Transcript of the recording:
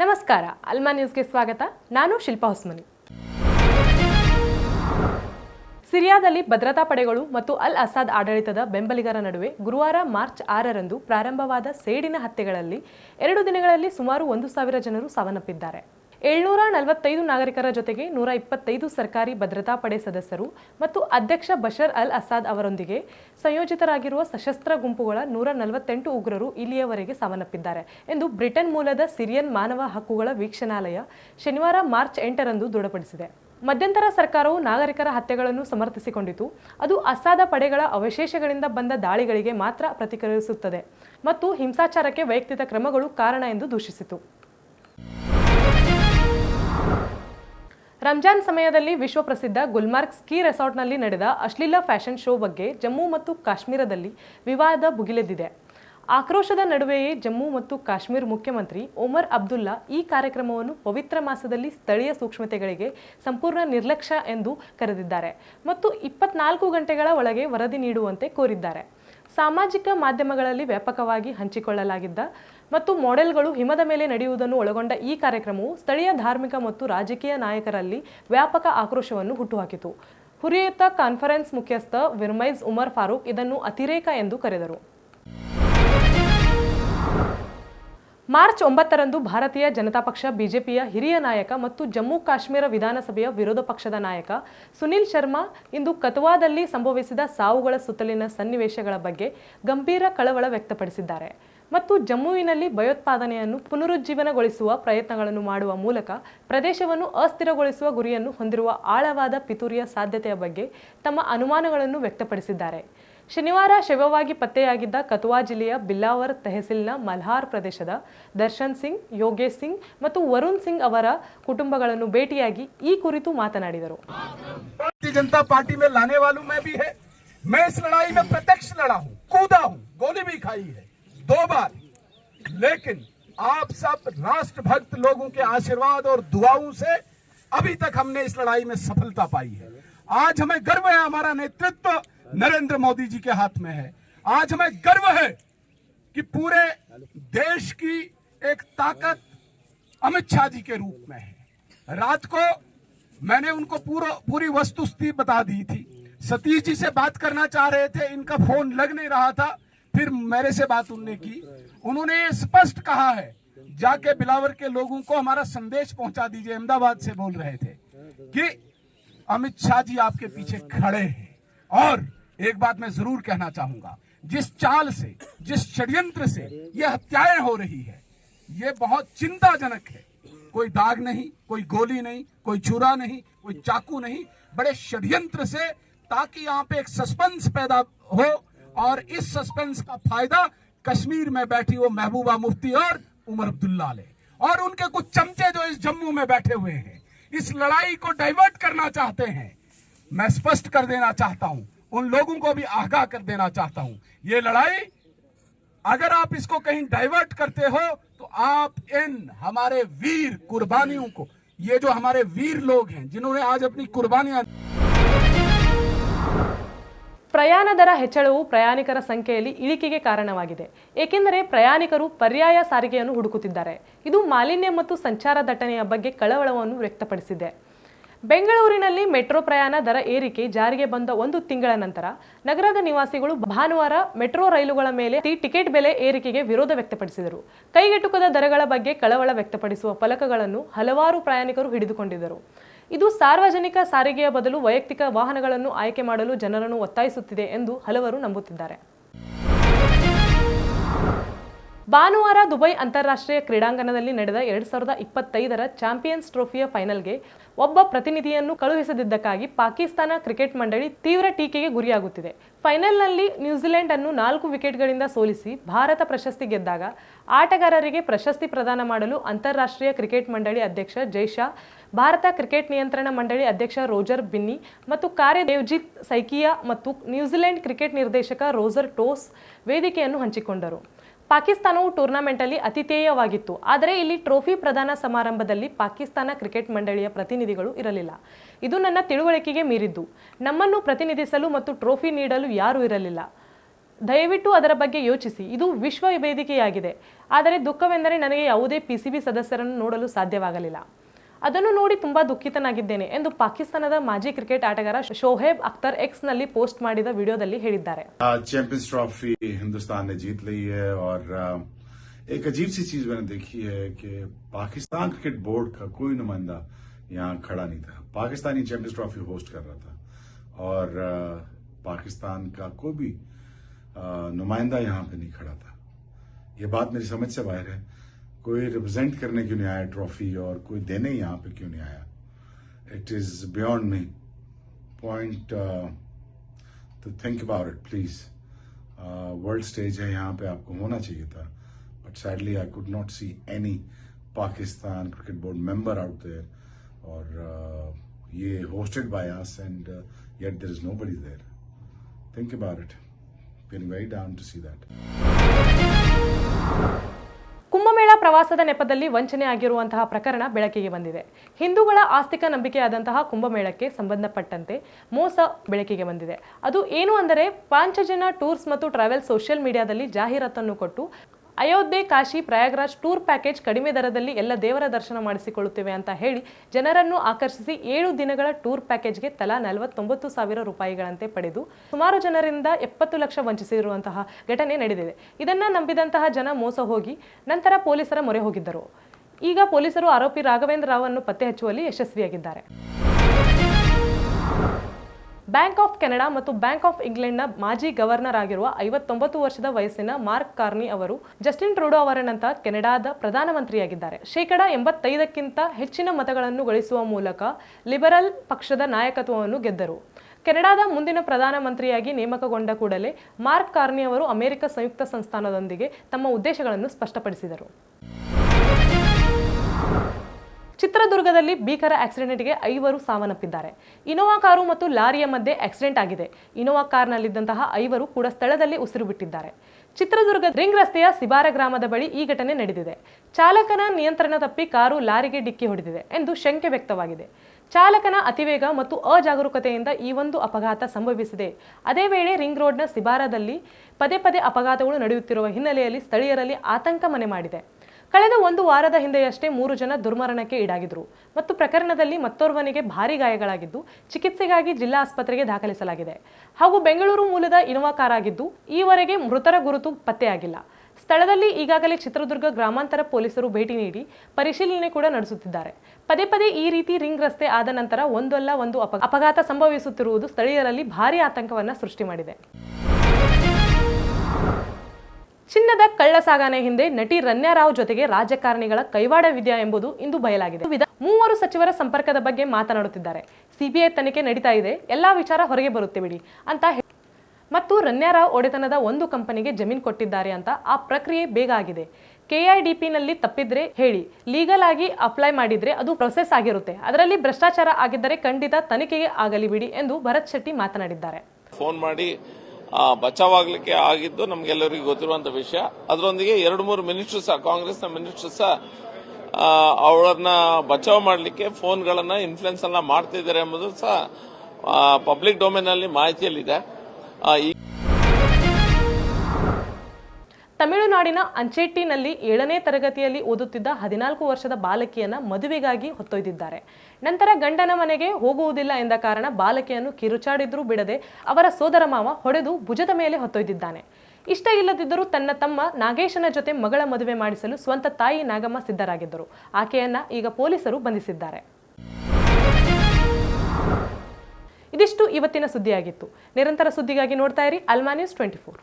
ನಮಸ್ಕಾರ, ಅಲ್ಮಾ ನ್ಯೂಸ್ಗೆ ಸ್ವಾಗತ. ನಾನು ಶಿಲ್ಪಾ ಹೊಸ್ಮನಿ ಸಿರಿಯಾದಲ್ಲಿ ಭದ್ರತಾ ಪಡೆಗಳು ಮತ್ತು ಅಲ್ ಅಸಾದ್ ಆಡಳಿತದ ಬೆಂಬಲಿಗರ ನಡುವೆ ಗುರುವಾರ ಮಾರ್ಚ್ ಆರರಂದು ಪ್ರಾರಂಭವಾದ ಸೇಡಿನ ಹತ್ಯೆಗಳಲ್ಲಿ ಎರಡು ದಿನಗಳಲ್ಲಿ ಸುಮಾರು ಒಂದು ಸಾವಿರ ಜನರು ಸಾವನ್ನಪ್ಪಿದ್ದಾರೆ. ಏಳ್ನೂರ ನಲವತ್ತೈದು ನಾಗರಿಕರ ಜೊತೆಗೆ ನೂರ ಇಪ್ಪತ್ತೈದು ಸರ್ಕಾರಿ ಭದ್ರತಾ ಪಡೆ ಸದಸ್ಯರು ಮತ್ತು ಅಧ್ಯಕ್ಷ ಬಷರ್ ಅಲ್ ಅಸಾದ್ ಅವರೊಂದಿಗೆ ಸಂಯೋಜಿತರಾಗಿರುವ ಸಶಸ್ತ್ರ ಗುಂಪುಗಳ ನೂರ ನಲವತ್ತೆಂಟು ಉಗ್ರರು ಇಲ್ಲಿಯವರೆಗೆ ಸಾವನ್ನಪ್ಪಿದ್ದಾರೆ ಎಂದು ಬ್ರಿಟನ್ ಮೂಲದ ಸಿರಿಯನ್ ಮಾನವ ಹಕ್ಕುಗಳ ವೀಕ್ಷಣಾಲಯ ಶನಿವಾರ ಮಾರ್ಚ್ ಎಂಟರಂದು ದೃಢಪಡಿಸಿದೆ. ಮಧ್ಯಂತರ ಸರ್ಕಾರವು ನಾಗರಿಕರ ಹತ್ಯೆಗಳನ್ನು ಸಮರ್ಥಿಸಿಕೊಂಡಿತು ಅದು ಅಸಾದ ಪಡೆಗಳ ಅವಶೇಷಗಳಿಂದ ಬಂದ ದಾಳಿಗಳಿಗೆ ಮಾತ್ರ ಪ್ರತಿಕ್ರಿಯಿಸುತ್ತದೆ ಮತ್ತು ಹಿಂಸಾಚಾರಕ್ಕೆ ವೈಯಕ್ತಿಕ ಕ್ರಮಗಳು ಕಾರಣ ಎಂದು ದೂಷಿಸಿತು. ರಂಜಾನ್ ಸಮಯದಲ್ಲಿ ವಿಶ್ವ ಪ್ರಸಿದ್ಧ ಗುಲ್ಮಾರ್ಗ್ ಸ್ಕೀ ರೆಸಾರ್ಟ್ನಲ್ಲಿ ನಡೆದ ಅಶ್ಲೀಲ ಫ್ಯಾಷನ್ ಶೋ ಬಗ್ಗೆ ಜಮ್ಮು ಮತ್ತು ಕಾಶ್ಮೀರದಲ್ಲಿ ವಿವಾದ ಭುಗಿಲೆದ್ದಿದೆ. ಆಕ್ರೋಶದ ನಡುವೆಯೇ ಜಮ್ಮು ಮತ್ತು ಕಾಶ್ಮೀರ ಮುಖ್ಯಮಂತ್ರಿ ಒಮರ್ ಅಬ್ದುಲ್ಲಾ ಈ ಕಾರ್ಯಕ್ರಮವನ್ನು ಪವಿತ್ರ ಮಾಸದಲ್ಲಿ ಸ್ಥಳೀಯ ಸೂಕ್ಷ್ಮತೆಗಳಿಗೆ ಸಂಪೂರ್ಣ ನಿರ್ಲಕ್ಷ್ಯ ಎಂದು ಕರೆದಿದ್ದಾರೆ ಮತ್ತು ಇಪ್ಪತ್ನಾಲ್ಕು ಗಂಟೆಗಳ ಒಳಗೆ ವರದಿ ನೀಡುವಂತೆ ಕೋರಿದ್ದಾರೆ. ಸಾಮಾಜಿಕ ಮಾಧ್ಯಮಗಳಲ್ಲಿ ವ್ಯಾಪಕವಾಗಿ ಹಂಚಿಕೊಳ್ಳಲಾಗಿದ್ದ ಮತ್ತು ಮಾಡೆಲ್ಗಳು ಹಿಮದ ಮೇಲೆ ನಡೆಯುವುದನ್ನು ಒಳಗೊಂಡ ಈ ಕಾರ್ಯಕ್ರಮವು ಸ್ಥಳೀಯ ಧಾರ್ಮಿಕ ಮತ್ತು ರಾಜಕೀಯ ನಾಯಕರಲ್ಲಿ ವ್ಯಾಪಕ ಆಕ್ರೋಶವನ್ನು ಹುಟ್ಟುಹಾಕಿತು. ಹುರಿಯುತ್ತ ಕಾನ್ಫರೆನ್ಸ್ ಮುಖ್ಯಸ್ಥ ವಿರ್ಮೈಜ್ ಉಮರ್ ಫಾರೂಕ್ ಇದನ್ನು ಅತಿರೇಕ ಎಂದು ಕರೆದರು. ಮಾರ್ಚ್ ಒಂಬತ್ತರಂದು ಭಾರತೀಯ ಜನತಾ ಪಕ್ಷ, ಬಿಜೆಪಿಯ ಹಿರಿಯ ನಾಯಕ ಮತ್ತು ಜಮ್ಮು ಕಾಶ್ಮೀರ ವಿಧಾನಸಭೆಯ ವಿರೋಧ ಪಕ್ಷದ ನಾಯಕ ಸುನಿಲ್ ಶರ್ಮಾ ಇಂದು ಕತುವಾದಲ್ಲಿ ಸಂಭವಿಸಿದ ಸಾವುಗಳ ಸುತ್ತಲಿನ ಸನ್ನಿವೇಶಗಳ ಬಗ್ಗೆ ಗಂಭೀರ ಕಳವಳ ವ್ಯಕ್ತಪಡಿಸಿದ್ದಾರೆ. ಮತ್ತು ಜಮ್ಮುವಿನಲ್ಲಿ ಭಯೋತ್ಪಾದನೆಯನ್ನು ಪುನರುಜ್ಜೀವನಗೊಳಿಸುವ ಪ್ರಯತ್ನಗಳನ್ನು ಮಾಡುವ ಮೂಲಕ ಪ್ರದೇಶವನ್ನು ಅಸ್ಥಿರಗೊಳಿಸುವ ಗುರಿಯನ್ನು ಹೊಂದಿರುವ ಆಳವಾದ ಪಿತೂರಿಯ ಸಾಧ್ಯತೆಯ ಬಗ್ಗೆ ತಮ್ಮ ಅನುಮಾನಗಳನ್ನು ವ್ಯಕ್ತಪಡಿಸಿದ್ದಾರೆ. ಶನಿವಾರ ಶವವಾಗಿ ಪತ್ತೆಯಾಗಿದ್ದ ಕತುವಾ ಜಿಲ್ಲೆಯ ಬಿಲ್ಲಾವರ್ ತಹಸೀಲ್ನ ಮಲ್ಹಾರ್ ಪ್ರದೇಶದ ದರ್ಶನ್ ಸಿಂಗ್ ಯೋಗೇಶ್ ಸಿಂಗ್ ಮತ್ತು ವರುಣ್ ಸಿಂಗ್ ಅವರ ಕುಟುಂಬಗಳನ್ನು ಭೇಟಿಯಾಗಿ ಈ ಕುರಿತು ಮಾತನಾಡಿದರು भारतीय जनता पार्टी में लाने वालों में भी है मैं इस लड़ाई में प्रत्यक्ष लड़ा हूं कूदा हूं गोली भी खाई है दो बार लेकिन आप सब राष्ट्रभक्त लोगों के आशीर्वाद और दुआओं से अभी तक हमने इस लड़ाई में सफलता पाई है आज हमें गर्व है हमारा नेतृत्व नरेंद्र मोदी जी के हाथ में है। आज हमें गर्व है कि पूरे देश की एक ताकत अमित शाह जी के रूप में है। रात को मैंने उनको पूरा पूरी वस्तुस्थिति बता दी थी। सतीश जी से बात करना चाह रहे थे, इनका फ़ोन लग नहीं रहा था, फिर मेरे से बात उनने की। उन्होंने स्पष्ट कहा है, जाके बिलावर के लोगों को हमारा संदेश पहुँचा दीजिए, अहमदाबाद से बोल रहे थे कि अमित शाह जी आपके पीछे खड़े हैं और एक बात मैं ज़रूर कहना चाहूँगा। जिस चाल से, जिस षड्यंत्र से ये हत्याएँ हो रही है, ये बहुत चिंताजनक है। कोई दाग नहीं, कोई गोली नहीं, कोई छुरा नहीं, कोई चाकू नहीं। बड़े षड्यंत्र से ताकि यहाँ पे एक सस्पेंस पैदा हो और इस सस्पेंस का फ़ायदा कश्मीर में बैठी वो महबूबा मुफ्ती और उमर अब्दुल्ला ले। और उनके कुछ चमचे जो इस जम्मू में बैठे हुए हैं, इस लड़ाई को डाइवर्ट करना चाहते हैं, मैं स्पष्ट कर देना चाहता हूँ उन लोगों को भी आगाह कर देना चाहता हूं ये लड़ाई अगर आप इसको कहीं डाइवर्ट करते हो तो आप इन हमारे वीर कुर्बानियों को ये जो हमारे वीर लोग हैं जिन्होंने आज अपनी कुर्बानियां ಪ್ರಯಾಣ ದರ ಹೆಚ್ಚಳವು ಪ್ರಯಾಣಿಕರ ಸಂಖ್ಯೆಯಲ್ಲಿ ಇಳಿಕೆಗೆ ಕಾರಣವಾಗಿದೆ ಏಕೆಂದರೆ ಪ್ರಯಾಣಿಕರು ಪರ್ಯಾಯ ಸಾರಿಗೆಯನ್ನು ಹುಡುಕುತ್ತಿದ್ದಾರೆ ಇದು ಮಾಲಿನ್ಯ ಮತ್ತು ಸಂಚಾರ ದಟ್ಟಣೆಯ ಬಗ್ಗೆ ಕಳವಳವನ್ನು ವ್ಯಕ್ತಪಡಿಸಿದೆ ಬೆಂಗಳೂರಿನಲ್ಲಿ ಮೆಟ್ರೋ ಪ್ರಯಾಣ ದರ ಏರಿಕೆ ಜಾರಿಗೆ ಬಂದ ಒಂದು ತಿಂಗಳ ನಂತರ ನಗರದ ನಿವಾಸಿಗಳು ಭಾನುವಾರ ಮೆಟ್ರೋ ರೈಲುಗಳ ಮೇಲೆ ಟಿಕೆಟ್ ಬೆಲೆ ಏರಿಕೆಗೆ ವಿರೋಧ ವ್ಯಕ್ತಪಡಿಸಿದರು. ಕೈಗೆಟುಕದ ದರಗಳ ಬಗ್ಗೆ ಕಳವಳ ವ್ಯಕ್ತಪಡಿಸುವ ಫಲಕಗಳನ್ನು ಹಲವಾರು ಪ್ರಯಾಣಿಕರು ಹಿಡಿದುಕೊಂಡಿದ್ದರು. ಇದು ಸಾರ್ವಜನಿಕ ಸಾರಿಗೆಯ ಬದಲು ವೈಯಕ್ತಿಕ ವಾಹನಗಳನ್ನು ಆಯ್ಕೆ ಮಾಡಲು ಜನರನ್ನು ಒತ್ತಾಯಿಸುತ್ತಿದೆ ಎಂದು ಹಲವರು ನಂಬುತ್ತಿದ್ದಾರೆ. ಭಾನುವಾರ ದುಬೈ ಅಂತಾರಾಷ್ಟ್ರೀಯ ಕ್ರೀಡಾಂಗಣದಲ್ಲಿ ನಡೆದ ಎರಡ್ ಸಾವಿರದ ಇಪ್ಪತ್ತೈದರ ಚಾಂಪಿಯನ್ಸ್ ಟ್ರೋಫಿಯ ಫೈನಲ್ಗೆ ಒಬ್ಬ ಪ್ರತಿನಿಧಿಯನ್ನು ಕಳುಹಿಸದಿದ್ದಕ್ಕಾಗಿ ಪಾಕಿಸ್ತಾನ ಕ್ರಿಕೆಟ್ ಮಂಡಳಿ ತೀವ್ರ ಟೀಕೆಗೆ ಗುರಿಯಾಗುತ್ತಿದೆ. ಫೈನಲ್ನಲ್ಲಿ ನ್ಯೂಜಿಲೆಂಡ್ ಅನ್ನು ನಾಲ್ಕು ವಿಕೆಟ್ಗಳಿಂದ ಸೋಲಿಸಿ ಭಾರತ ಪ್ರಶಸ್ತಿ ಗೆದ್ದಾಗ ಆಟಗಾರರಿಗೆ ಪ್ರಶಸ್ತಿ ಪ್ರದಾನ ಮಾಡಲು ಅಂತಾರಾಷ್ಟ್ರೀಯ ಕ್ರಿಕೆಟ್ ಮಂಡಳಿ ಅಧ್ಯಕ್ಷ ಜೈಶಾ ಭಾರತ ಕ್ರಿಕೆಟ್ ನಿಯಂತ್ರಣ ಮಂಡಳಿ ಅಧ್ಯಕ್ಷ ರೋಜರ್ ಬಿನ್ನಿ ಮತ್ತು ಕಾರ್ಯ ದೇವ್ಜಿತ್ ಸೈಕಿಯಾ ಮತ್ತು ನ್ಯೂಜಿಲೆಂಡ್ ಕ್ರಿಕೆಟ್ ನಿರ್ದೇಶಕ ರೋಜರ್ ಟೋಸ್ ವೇದಿಕೆಯನ್ನು ಹಂಚಿಕೊಂಡರು. ಪಾಕಿಸ್ತಾನವು ಟೂರ್ನಮೆಂಟಲ್ಲಿ ಅತಿಥೇಯವಾಗಿತ್ತು. ಆದರೆ ಇಲ್ಲಿ ಟ್ರೋಫಿ ಪ್ರದಾನ ಸಮಾರಂಭದಲ್ಲಿ ಪಾಕಿಸ್ತಾನ ಕ್ರಿಕೆಟ್ ಮಂಡಳಿಯ ಪ್ರತಿನಿಧಿಗಳು ಇರಲಿಲ್ಲ. ಇದು ನನ್ನ ತಿಳುವಳಿಕೆಗೆ ಮೀರಿದ್ದು. ನಮ್ಮನ್ನು ಪ್ರತಿನಿಧಿಸಲು ಮತ್ತು ಟ್ರೋಫಿ ನೀಡಲು ಯಾರೂ ಇರಲಿಲ್ಲ. ದಯವಿಟ್ಟು ಅದರ ಬಗ್ಗೆ ಯೋಚಿಸಿ. ಇದು ವಿಶ್ವ ವೇದಿಕೆಯಾಗಿದೆ. ಆದರೆ ದುಃಖವೆಂದರೆ ನನಗೆ ಯಾವುದೇ ಪಿಸಿಬಿ ಸದಸ್ಯರನ್ನು ನೋಡಲು ಸಾಧ್ಯವಾಗಲಿಲ್ಲ. ಅದನ್ನು ನೋಡಿ ತುಂಬಾ ದುಃಖಿತನಾಗಿದ್ದೇನೆ ಎಂದು ಪಾಕಿಸ್ತಾನದ ಮಾಜಿ ಕ್ರಿಕೆಟ್ ಆಟಗಾರ ಶೋಹೇಬ್ ಅಖ್ತರ್ ಎಕ್ಸ್ನಲ್ಲಿ ಪೋಸ್ಟ್ ಮಾಡಿದ ವಿಡಿಯೋದಲ್ಲಿ ಹೇಳಿದ್ದಾರೆ चैंपियंस ट्रॉफी हिंदुस्तान ने जीत ली है और अ, एक अजीब सी चीज मैंने देखी है कि पाकिस्तान क्रिकेट बोर्ड का कोई नुमाइंदा यहाँ खड़ा नहीं था पाकिस्तानी चैंपियंस ट्रॉफी होस्ट कर रहा था और अ, पाकिस्तान का कोई भी अ, नुमाइंदा यहाँ पे नहीं खड़ा था ये बात मेरी समझ से बाहर है कोई रिप्रेजेंट करने क्यों नहीं आया ट्रॉफी और कोई देने यहाँ पे क्यों नहीं आया? It is beyond me point to think about it please world stage है यहाँ पे आपको होना चाहिए था but sadly I could not see any Pakistan cricket board member out there और uh, ये hosted by us and yet there is nobody there think about it can very down to see that ಪ್ರವಾಸದ ನೆಪದಲ್ಲಿ ವಂಚನೆ ಆಗಿರುವಂತಹ ಪ್ರಕರಣ ಬೆಳಕಿಗೆ ಬಂದಿದೆ. ಹಿಂದೂಗಳ ಆಸ್ತಿಕ ನಂಬಿಕೆಯಾದಂತಹ ಕುಂಭಮೇಳಕ್ಕೆ ಸಂಬಂಧಪಟ್ಟಂತೆ ಮೋಸ ಬೆಳಕಿಗೆ ಬಂದಿದೆ. ಅದು ಏನು ಅಂದರೆ ಪಾಂಚಜನ ಟೂರ್ಸ್ ಮತ್ತು ಟ್ರಾವೆಲ್ ಸೋಷಿಯಲ್ ಮೀಡಿಯಾದಲ್ಲಿ ಜಾಹೀರಾತನ್ನು ಕೊಟ್ಟು ಅಯೋಧ್ಯೆ, ಕಾಶಿ, ಪ್ರಯಾಗ್ರಾಜ್ ಟೂರ್ ಪ್ಯಾಕೇಜ್ ಕಡಿಮೆ ದರದಲ್ಲಿ ಎಲ್ಲ ದೇವರ ದರ್ಶನ ಮಾಡಿಸಿಕೊಳ್ಳುತ್ತೇವೆ ಅಂತ ಹೇಳಿ ಜನರನ್ನು ಆಕರ್ಷಿಸಿ ಏಳು ದಿನಗಳ ಟೂರ್ ಪ್ಯಾಕೇಜ್ಗೆ ತಲಾ ನಲವತ್ತೊಂಬತ್ತು ಸಾವಿರ ರೂಪಾಯಿಗಳಂತೆ ಪಡೆದು ಸುಮಾರು ಜನರಿಂದ ಎಪ್ಪತ್ತು ಲಕ್ಷ ವಂಚಿಸಿರುವಂತಹ ಘಟನೆ ನಡೆದಿದೆ. ಇದನ್ನು ನಂಬಿದಂತಹ ಜನ ಮೋಸ ಹೋಗಿ ನಂತರ ಪೊಲೀಸರ ಮೊರೆ ಹೋಗಿದ್ದರು. ಈಗ ಪೊಲೀಸರು ಆರೋಪಿ ರಾಘವೇಂದ್ರ ರಾವ್ ಅನ್ನು ಪತ್ತೆ ಹಚ್ಚುವಲ್ಲಿ ಯಶಸ್ವಿಯಾಗಿದ್ದಾರೆ. ಬ್ಯಾಂಕ್ ಆಫ್ ಕೆನಡಾ ಮತ್ತು ಬ್ಯಾಂಕ್ ಆಫ್ ಇಂಗ್ಲೆಂಡ್ನ ಮಾಜಿ ಗವರ್ನರ್ ಆಗಿರುವ ಐವತ್ತೊಂಬತ್ತು ವರ್ಷದ ವಯಸ್ಸಿನ ಮಾರ್ಕ್ ಕಾರ್ನಿ ಅವರು ಜಸ್ಟಿನ್ ಟ್ರೂಡೋ ಅವರ ನಂತರ ಕೆನಡಾದ ಪ್ರಧಾನಮಂತ್ರಿಯಾಗಿದ್ದಾರೆ. ಶೇಕಡಾ ಎಂಬತ್ತೈದಕ್ಕಿಂತ ಹೆಚ್ಚಿನ ಮತಗಳನ್ನು ಗಳಿಸುವ ಮೂಲಕ ಲಿಬರಲ್ ಪಕ್ಷದ ನಾಯಕತ್ವವನ್ನು ಗೆದ್ದರು. ಕೆನಡಾದ ಮುಂದಿನ ಪ್ರಧಾನಮಂತ್ರಿಯಾಗಿ ನೇಮಕಗೊಂಡ ಕೂಡಲೇ ಮಾರ್ಕ್ ಕಾರ್ನಿ ಅವರು ಅಮೆರಿಕ ಸಂಯುಕ್ತ ಸಂಸ್ಥಾನದೊಂದಿಗೆ ತಮ್ಮ ಉದ್ದೇಶಗಳನ್ನು ಸ್ಪಷ್ಟಪಡಿಸಿದರು. ಚಿತ್ರದುರ್ಗದಲ್ಲಿ ಭೀಕರ ಆಕ್ಸಿಡೆಂಟ್ಗೆ ಐವರು ಸಾವನ್ನಪ್ಪಿದ್ದಾರೆ. ಇನೋವಾ ಕಾರು ಮತ್ತು ಲಾರಿಯ ಮಧ್ಯೆ ಆಕ್ಸಿಡೆಂಟ್ ಆಗಿದೆ. ಇನೋವಾ ಕಾರ್ನಲ್ಲಿದ್ದಂತಹ ಐವರು ಕೂಡ ಸ್ಥಳದಲ್ಲಿ ಉಸಿರು ಬಿಟ್ಟಿದ್ದಾರೆ ಚಿತ್ರದುರ್ಗ ರಿಂಗ್ ರಸ್ತೆಯ ಸಿಬಾರ ಗ್ರಾಮದ ಬಳಿ ಈ ಘಟನೆ ನಡೆದಿದೆ. ಚಾಲಕನ ನಿಯಂತ್ರಣ ತಪ್ಪಿ ಕಾರು ಲಾರಿಗೆ ಡಿಕ್ಕಿ ಹೊಡೆದಿದೆ ಎಂದು ಶಂಕೆ ವ್ಯಕ್ತವಾಗಿದೆ. ಚಾಲಕನ ಅತಿವೇಗ ಮತ್ತು ಅಜಾಗರೂಕತೆಯಿಂದ ಈ ಒಂದು ಅಪಘಾತ ಸಂಭವಿಸಿದೆ. ಅದೇ ವೇಳೆ ರಿಂಗ್ ರೋಡ್ನ ಸಿಬಾರದಲ್ಲಿ ಪದೇ ಪದೇ ಅಪಘಾತಗಳು ನಡೆಯುತ್ತಿರುವ ಹಿನ್ನೆಲೆಯಲ್ಲಿ ಸ್ಥಳೀಯರಲ್ಲಿ ಆತಂಕ ಮನೆ ಮಾಡಿದೆ. ಕಳೆದ ಒಂದು ವಾರದ ಹಿಂದೆಯಷ್ಟೇ ಮೂರು ಜನ ದುರ್ಮರಣಕ್ಕೆ ಈಡಾಗಿದ್ರು ಮತ್ತು ಪ್ರಕರಣದಲ್ಲಿ ಮತ್ತೋರ್ವನಿಗೆ ಭಾರಿ ಗಾಯಗಳಾಗಿದ್ದು, ಚಿಕಿತ್ಸೆಗಾಗಿ ಜಿಲ್ಲಾ ಆಸ್ಪತ್ರೆಗೆ ದಾಖಲಿಸಲಾಗಿದೆ. ಹಾಗೂ ಬೆಂಗಳೂರು ಮೂಲದ ಇನೋವಾ ಕಾರ್ ಆಗಿದ್ದು, ಈವರೆಗೆ ಮೃತರ ಗುರುತು ಪತ್ತೆಯಾಗಿಲ್ಲ. ಸ್ಥಳದಲ್ಲಿ ಈಗಾಗಲೇ ಚಿತ್ರದುರ್ಗ ಗ್ರಾಮಾಂತರ ಪೊಲೀಸರು ಭೇಟಿ ನೀಡಿ ಪರಿಶೀಲನೆ ಕೂಡ ನಡೆಸುತ್ತಿದ್ದಾರೆ. ಪದೇ ಪದೇ ಈ ರೀತಿ ರಿಂಗ್ ರಸ್ತೆ ಆದ ನಂತರ ಒಂದಲ್ಲ ಒಂದು ಅಪ ಅಪಘಾತ ಸಂಭವಿಸುತ್ತಿರುವುದು ಸ್ಥಳೀಯರಲ್ಲಿ ಭಾರಿ ಆತಂಕವನ್ನು ಸೃಷ್ಟಿ ಮಾಡಿದೆ. ಚಿನ್ನದ ಕಳ್ಳ ಸಾಗಣೆ ಹಿಂದೆ ನಟಿ ರನ್ಯಾರಾವ್ ಜೊತೆಗೆ ರಾಜಕಾರಣಿಗಳ ಕೈವಾಡವಿದೆಯಾ ಎಂಬುದು ಇಂದು ಬಯಲಾಗಿದೆ. ಮೂವರು ಸಚಿವರ ಸಂಪರ್ಕದ ಬಗ್ಗೆ ಮಾತನಾಡುತ್ತಿದ್ದಾರೆ. ಸಿಬಿಐ ತನಿಖೆ ನಡೀತಾ ಇದೆ. ಎಲ್ಲಾ ವಿಚಾರ ಹೊರಗೆ ಬರುತ್ತೆ ಬಿಡಿ ಅಂತ ಮತ್ತು ರನ್ಯಾರಾವ್ ಒಡೆತನದ ಒಂದು ಕಂಪನಿಗೆ ಜಮೀನು ಕೊಟ್ಟಿದ್ದಾರೆ ಅಂತ ಆ ಪ್ರಕ್ರಿಯೆ ಬೇಗ ಆಗಿದೆ. ಕೆಐಡಿಪಿನಲ್ಲಿ ತಪ್ಪಿದ್ರೆ ಹೇಳಿ, ಲೀಗಲ್ ಆಗಿ ಅಪ್ಲೈ ಮಾಡಿದ್ರೆ ಅದು ಪ್ರೊಸೆಸ್ ಆಗಿರುತ್ತೆ. ಅದರಲ್ಲಿ ಭ್ರಷ್ಟಾಚಾರ ಆಗಿದ್ದರೆ ಖಂಡಿತ ತನಿಖೆಗೆ ಆಗಲಿ ಬಿಡಿ ಎಂದು ಭರತ್ ಶೆಟ್ಟಿ ಮಾತನಾಡಿದ್ದಾರೆ. ಫೋನ್ ಮಾಡಿ ಬಚಾವಾಗ್ಲಿಕ್ಕೆ ಆಗಿದ್ದು ನಮ್ಗೆಲ್ಲರಿಗೂ ಗೊತ್ತಿರುವಂತ ವಿಷಯ. ಅದರೊಂದಿಗೆ ಎರಡು ಮೂರು ಮಿನಿಸ್ಟರ್ಸ್ ಕಾಂಗ್ರೆಸ್ನ ಮಿನಿಸ್ಟರ್ಸ್ ಅವಳನ್ನ ಬಚಾವ್ ಮಾಡಲಿಕ್ಕೆ ಫೋನ್ಗಳನ್ನ ಇನ್ಫ್ಲುಯೆನ್ಸ್ ಎಲ್ಲ ಮಾಡ್ತಿದ್ದಾರೆ ಎಂಬುದು ಸಹ ಪಬ್ಲಿಕ್ ಡೊಮೇನ್ ಅಲ್ಲಿ ಮಾಹಿತಿಯಲ್ಲಿದೆ. ತಮಿಳುನಾಡಿನ ಅಂಚೆಟ್ಟಿನಲ್ಲಿ ಏಳನೇ ತರಗತಿಯಲ್ಲಿ ಓದುತ್ತಿದ್ದ ಹದಿನಾಲ್ಕು ವರ್ಷದ ಬಾಲಕಿಯನ್ನ ಮದುವೆಗಾಗಿ ಹೊತ್ತೊಯ್ದಿದ್ದಾರೆ. ನಂತರ ಗಂಡನ ಮನೆಗೆ ಹೋಗುವುದಿಲ್ಲ ಎಂದ ಕಾರಣ ಬಾಲಕಿಯನ್ನು ಕಿರುಚಾಡಿದ್ರೂ ಬಿಡದೆ ಅವರ ಸೋದರ ಮಾವ ಹೊಡೆದು ಭುಜದ ಮೇಲೆ ಹೊತ್ತೊಯ್ದಿದ್ದಾನೆ. ಇಷ್ಟ ಇಲ್ಲದಿದ್ದರೂ ತನ್ನ ತಮ್ಮ ನಾಗೇಶನ ಜೊತೆ ಮಗಳ ಮದುವೆ ಮಾಡಿಸಲು ಸ್ವಂತ ತಾಯಿ ನಾಗಮ್ಮ ಸಿದ್ಧರಾಗಿದ್ದರು. ಆಕೆಯನ್ನ ಈಗ ಪೊಲೀಸರು ಬಂಧಿಸಿದ್ದಾರೆ. ಇದಿಷ್ಟು ಇವತ್ತಿನ ಸುದ್ದಿಯಾಗಿತ್ತು. ನಿರಂತರ ಸುದ್ದಿಗಾಗಿ ನೋಡ್ತಾ ಇರಿ ಅಲ್ಮಾ ಟ್ವೆಂಟಿ ಫೋರ್.